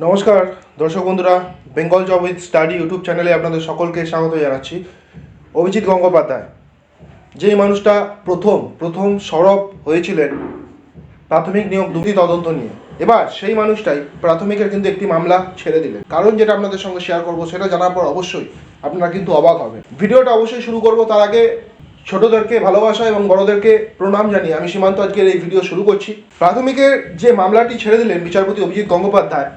নমস্কার, দর্শক বন্ধুরা Bengal job with study YouTube চ্যানেলে আপনাদের সকলকে স্বাগত জানাচ্ছি, অভিজিৎ গঙ্গোপাধ্যায়। যেই মানুষটা প্রথম প্রথম সরব হয়েছিলেন প্রাথমিক নিয়োগ দুটি তদন্ত নিয়ে, এবার সেই মানুষটাই প্রাথমিকের কিন্তু একটি মামলা ছেড়ে দিলেন। কারণ যেটা আপনাদের সঙ্গে শেয়ার করব সেটা জানার পর অবশ্যই আপনারা কিন্তু অবাক হবে ভিডিওটা অবশ্যই শুরু করব তার আগে ছোটদেরকে ভালোবাসা এবং বড়দেরকে প্রণাম জানিয়ে আমি সীমান্ত আজকের এই ভিডিও শুরু করছি। প্রাথমিকের যে মামলাটি ছেড়ে দিলেন বিচারপতি অভিজিৎ গঙ্গোপাধ্যায়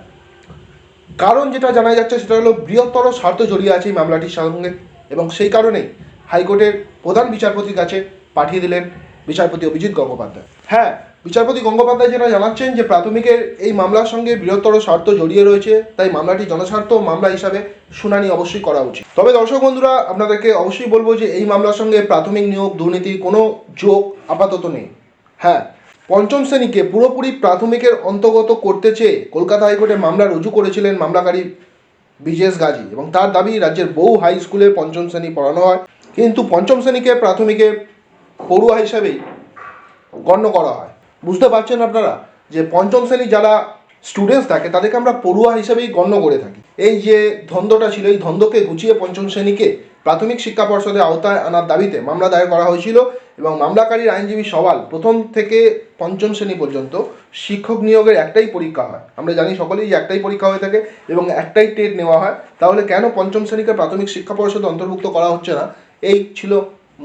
কারণ যেটা জানা যাচ্ছে সেটা হলো বৃহত্তর স্বার্থ জড়িয়ে আছে এই মামলাটির সঙ্গে এবং সেই কারণেই হাইকোর্টের প্রধান বিচারপতির কাছে পাঠিয়ে দিলেন বিচারপতি অভিজিৎ গঙ্গোপাধ্যায়। হ্যাঁ বিচারপতি গঙ্গোপাধ্যায় যেটা জানাচ্ছেন যে প্রাথমিকের এই মামলার সঙ্গে বৃহত্তর স্বার্থ জড়িয়ে রয়েছে, তাই মামলাটি জনস্বার্থ মামলা হিসাবে শুনানি অবশ্যই করা উচিত। তবে দর্শক বন্ধুরা, আপনাদেরকে অবশ্যই বলব যে এই মামলার সঙ্গে প্রাথমিক নিয়োগ, দুর্নীতির কোনো যোগ আপাতত নেই। হ্যাঁ পঞ্চম শ্রেণীকে পুরোপুরি প্রাথমিকের অন্তর্গত করতে চেয়ে কলকাতা হাইকোর্টে মামলা রুজু করেছিলেন মামলাকারী বিজেস গাজী এবং তার দাবি, রাজ্যের বহু হাই স্কুলে পঞ্চম শ্রেণি পড়ানো হয়, কিন্তু পঞ্চম শ্রেণীকে প্রাথমিকে পড়ুয়া হিসাবেই গণ্য করা হয়। বুঝতে পারছেন আপনারা যে পঞ্চম শ্রেণি যারা স্টুডেন্টস থাকে, তাদেরকে আমরা পড়ুয়া হিসাবেই গণ্য করে থাকি। এই যে ধন্দটা ছিল, এই ধন্দকে গুছিয়ে পঞ্চম শ্রেণীকে প্রাথমিক শিক্ষা পর্ষদের আওতায় আনার দাবিতে মামলা দায়ের করা হয়েছিল এবং মামলাকারীর আইনজীবী সওয়াল প্রথম থেকে পঞ্চম শ্রেণি পর্যন্ত শিক্ষক নিয়োগের একটাই পরীক্ষা হয়। আমরা জানি সকলেই একটাই পরীক্ষা হয়ে থাকে এবং একটাই টেট নেওয়া হয়। তাহলে কেন পঞ্চম শ্রেণীকে প্রাথমিক শিক্ষা পর্ষদে অন্তর্ভুক্ত করা হচ্ছে না? এই ছিল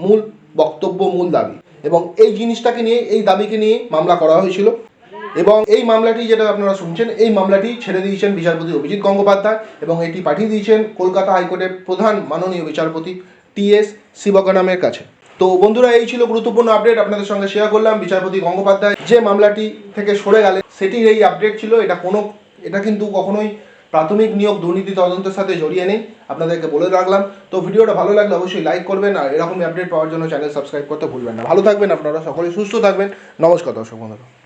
মূল বক্তব্য, মূল দাবি। এবং এই জিনিসটাকে নিয়ে, এই দাবিকে নিয়ে মামলা করা হয়েছিল। এবং এই মামলাটি যেটা আপনারা শুনছেন, এই মামলাটি ছেড়ে দিয়েছেন বিচারপতি অভিজিৎ গঙ্গোপাধ্যায় এবং এটি পাঠিয়ে দিয়েছেন কলকাতা হাইকোর্টের প্রধান মাননীয় বিচারপতি টি এস শিবগনামের কাছে। তো বন্ধুরা, এই ছিল গুরুত্বপূর্ণ আপডেট, আপনাদের সঙ্গে শেয়ার করলাম। বিচারপতি গঙ্গোপাধ্যায় যে মামলাটি থেকে সরে গেলেন, সেটির এই আপডেট ছিল। এটা কোনো, এটা কিন্তু কখনোই প্রাথমিক নিয়োগ দুর্নীতি তদন্তের সাথে জড়িয়ে নেই। আপনাদেরকে বলে রাখলাম। তো ভিডিওটা ভালো লাগলে অবশ্যই লাইক করবেন আর এরকমই আপডেট পাওয়ার জন্য চ্যানেল সাবস্ক্রাইব করতে ভুলবেন না। ভালো থাকবেন আপনারা, সকলে সুস্থ থাকবেন। নমস্কার দর্শক বন্ধুরা।